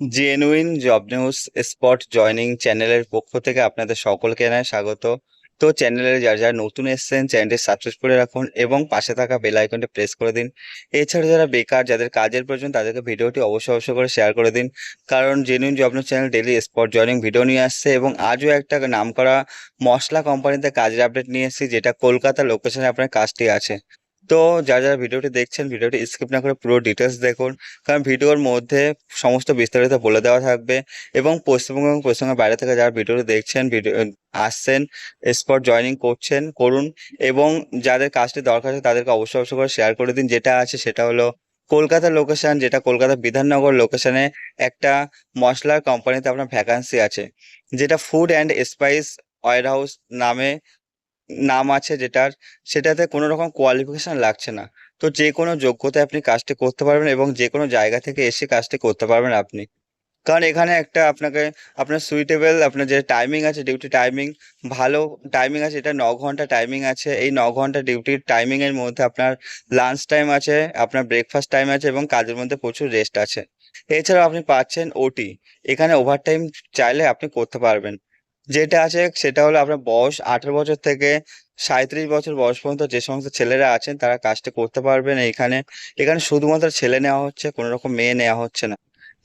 Genuine job news spot joining চ্যানেলের পক্ষ থেকে আপনাদের সকলকে জানাই স্বাগত। তো চ্যানেলে যারা যারা নতুন এসেছেন চ্যানেলটি সাবস্ক্রাইব করে রাখুন এবং পাশে থাকা বেল আইকনটি প্রেস করে দিন। এছাড়া যারা বেকার, যাদের কাজের প্রয়োজন, তাদেরকে ভিডিওটি অবশ্যই অবশ্যই করে শেয়ার করে দিন। কারণ genuine job news channel daily spot joining video নিয়ে আসছে এবং আজও একটা নামকরা মশলা কোম্পানিতে কাজের আপডেট নিয়ে এসেছি, যেটা কলকাতা লোকেশনে আপনার কাজটি আছে। তো যা যারা ভিডিওটি দেখছেন, ভিডিওটি স্কিপ না করে পুরো ডিটেলস দেখুন। কারণ ভিডিওর মধ্যে সমস্ত বিস্তারিত বলে দেওয়া থাকবে এবং পশ্চিমবঙ্গ এবং পশ্চিমবঙ্গের বাইরে থেকে যারা ভিডিওটি দেখছেন, ভিডিও আসছেন স্পট জয়নিং করছেন, করুন এবং যাদের কাজটি দরকার আছে তাদেরকে অবশ্যই অবশ্যই করে শেয়ার করে দিন। যেটা আছে সেটা হলো কলকাতা লোকেশন যেটা কলকাতা বিধাননগর লোকেশনে একটা মশলার কোম্পানিতে আপনার ভ্যাকান্সি আছে, যেটা food and spice warehouse নামে নাম আছে যেটার, সেটাতে কোনো রকম কোয়ালিফিকেশন লাগছে না। তো যে কোনো যোগ্যতায় আপনি কাজটি করতে পারবেন এবং যে কোনো জায়গা থেকে এসে কাজটি করতে পারবেন আপনি। কারণ এখানে একটা আপনাকে, আপনার সুইটেবল আপনার যে টাইমিং আছে ডিউটি টাইমিং ভালো টাইমিং আছে, এটা ন ঘণ্টা টাইমিং আছে। এই ন ঘণ্টা ডিউটির টাইমিংয়ের মধ্যে আপনার লাঞ্চ টাইম আছে, আপনার ব্রেকফাস্ট টাইম আছে এবং কাজের মধ্যে প্রচুর রেস্ট আছে। এছাড়াও আপনি পাচ্ছেন ওটি এখানে ওভারটাইম চাইলে আপনি করতে পারবেন। যেটা আছে সেটা হলো আপনার বয়স আঠেরো বছর থেকে সাঁইত্রিশ বছর বয়স পর্যন্ত যে সমস্ত ছেলেরা আছেন তারা কাজটা করতে পারবেন এখানে এখানে শুধুমাত্র ছেলে নেওয়া হচ্ছে, কোনো রকম মেয়ে নেওয়া হচ্ছে না।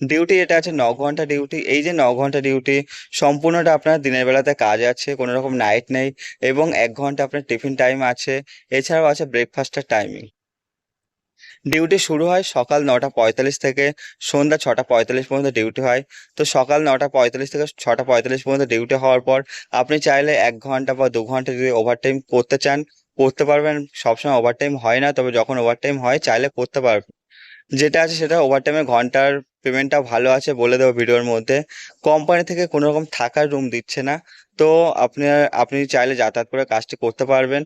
ডিউটি এটা আছে ন ঘণ্টা ডিউটি। এই যে ন ঘণ্টা ডিউটি সম্পূর্ণটা আপনার দিনের বেলাতে কাজ আছে, কোনো রকম নাইট নেই এবং এক ঘণ্টা আপনার টিফিন টাইম আছে। এছাড়াও আছে ব্রেকফাস্টের টাইমিং ডিউটি শুরু হয় সকাল নটা পঁয়তাল্লিশ থেকে সন্ধ্যা ছটা পঁয়তাল্লিশ পর্যন্ত ডিউটি হয়। তো সকাল নটা পঁয়তাল্লিশ থেকে ছটা পঁয়তাল্লিশ পর্যন্ত ডিউটি হওয়ার পর আপনি চাইলে এক ঘণ্টা বা দু ঘণ্টা যদি ওভারটাইম করতে চান, করতে পারবেন। সবসময় ওভারটাইম হয় না, তবে যখন ওভারটাইম হয় চাইলে করতে পারবেন। যেটা আছে সেটা ওভারটাইমে ঘণ্টার পেমেন্টটা ভালো আছে বলে দেবো ভিডিওর মধ্যে। কোম্পানি থেকে কোনো রকম থাকার রুম দিচ্ছে না। তো আপনার, আপনি চাইলে যাতায়াত করে কাজটি করতে পারবেন।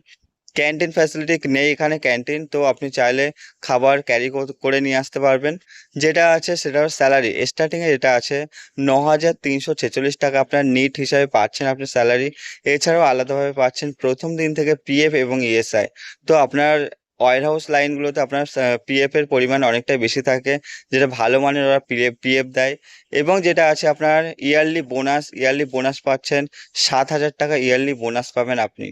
ক্যান্টিন ফ্যাসিলিটি নেই এখানে ক্যান্টিন তো আপনি চাইলে খাবার ক্যারি করে নিয়ে আসতে পারবেন। যেটা আছে সেটা স্যালারি স্টার্টিংয়ে যেটা আছে ন হাজার তিনশো ছেচল্লিশ টাকা আপনার নিট হিসাবে পাচ্ছেন আপনি স্যালারি এছাড়াও আলাদাভাবে পাচ্ছেন প্রথম দিন থেকে পিএফ এবং ইএসআই তো আপনার ওয়ার হাউস লাইনগুলোতে আপনার পিএফ এর পরিমাণ অনেকটাই বেশি থাকে, যেটা ভালো মানের ওরা পিএফ পিএফ দেয়। এবং যেটা আছে আপনার ইয়ারলি বোনাস ইয়ারলি বোনাস পাচ্ছেন, সাত হাজার টাকা ইয়ারলি বোনাস পাবেন আপনি।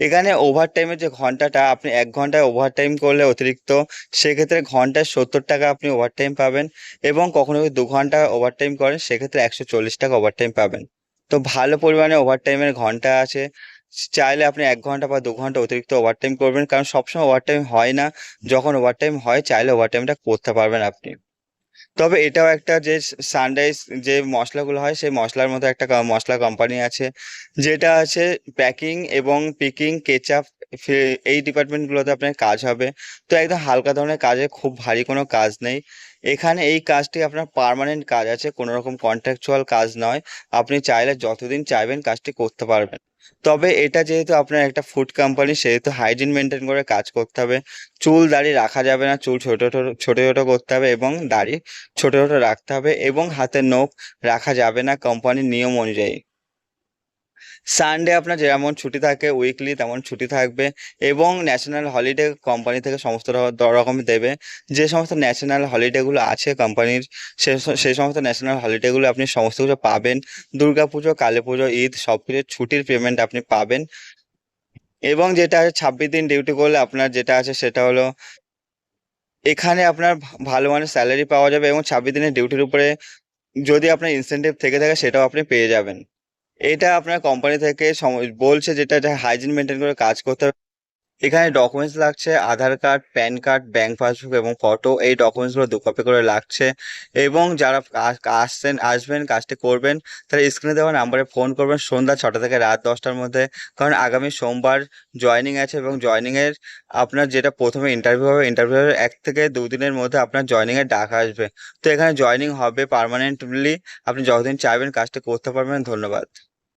এখানে ওভার টাইমের যে ঘন্টাটা, আপনি এক ঘন্টায় ওভার টাইম করলে অতিরিক্ত, সেক্ষেত্রে ঘন্টায় সত্তর টাকা আপনি ওভার টাইম পাবেন এবং কখনো যদি দু ঘণ্টা ওভার টাইম করেন, সেক্ষেত্রে একশো চল্লিশ টাকা ওভার টাইম পাবেন। তো ভালো পরিমাণে ওভার টাইমের ঘণ্টা আছে। চাইলে আপনি এক ঘণ্টা বা দু ঘণ্টা অতিরিক্ত ওভার টাইম করবেন, কারণ সবসময় ওভার টাইম হয় না। যখন ওভার টাইম হয়, চাইলে ওভার টাইমটা করতে পারবেন আপনি। তবে এটাও একটা যে সানরাইজ যে মশলাগুলো হয়, সেই মশলার মধ্যে একটা মশলা কোম্পানি আছে, যেটা আছে প্যাকিং এবং পিকিং কেচাপ এই ডিপার্টমেন্টগুলোতে আপনার কাজ হবে। তো একদম হালকা ধরনের কাজে খুব ভারী কোনো কাজ নেই। এখানে এই কাজটি আপনার পার্মানেন্ট কাজ আছে, কোনো রকম কন্ট্রাকচুয়াল কাজ নয়। আপনি চাইলে যতদিন চাইবেন কাজটি করতে পারবেন। তবে এটা যেহেতু আপনার একটা ফুড কোম্পানি সেহেতু হাইজিন মেনটেন করে কাজ করতে হবে। চুল দাড়ি রাখা যাবে না, চুল ছোট ছোট ছোট ছোট করতে হবে এবং দাড়ি ছোট ছোট রাখতে হবে এবং হাতের নখ রাখা যাবে না কোম্পানির নিয়ম অনুযায়ী। সানডে আপনার যেমন ছুটি থাকে উইকলি তেমন ছুটি থাকবে এবং ন্যাশনাল হলিডে কোম্পানি থেকে সমস্ত রকম দেবে। যে সমস্ত ন্যাশনাল হলিডেগুলো আছে কোম্পানির সেই সমস্ত ন্যাশনাল হলিডেগুলো আপনি সমস্ত কিছু পাবেন। দুর্গা পুজো, কালী পুজো, ঈদ সব কিছু ছুটির পেমেন্ট আপনি পাবেন। এবং যেটা আছে ছাব্বিশ দিন ডিউটি করলে আপনার যেটা আছে সেটা হলো এখানে আপনার ভালো মানের স্যালারি পাওয়া যাবে এবং ছাব্বিশ দিনের ডিউটির উপরে যদি আপনার ইনসেনটিভ থেকে থাকে সেটাও আপনি পেয়ে যাবেন। এটা আপনার কোম্পানি থেকে বলছে যেটা এটা হাইজিন মেনটেন করে কাজ করতে হবে। এখানে ডকুমেন্টস লাগছে, Aadhaar card, pan card bank passbook এবং ফটো এই ডকুমেন্টসগুলো দু কপি করে লাগছে। এবং যারা আসছেন, আসবেন, কাজটি করবেন, তারা স্ক্রিনে দেওয়া নাম্বারে ফোন করবেন সন্ধ্যা ছটা থেকে রাত দশটার মধ্যে। কারণ আগামী সোমবার জয়েনিং আছে এবং জয়েনিংয়ের আপনার যেটা প্রথমে ইন্টারভিউ হবে ইন্টারভিউয়ের এক থেকে দুদিনের মধ্যে আপনার জয়েনিংয়ের ডাক আসবে। তো এখানে জয়েনিং হবে পার্মানেন্টলি আপনি যতদিন চাইবেন কাজটি করতে পারবেন, ধন্যবাদ।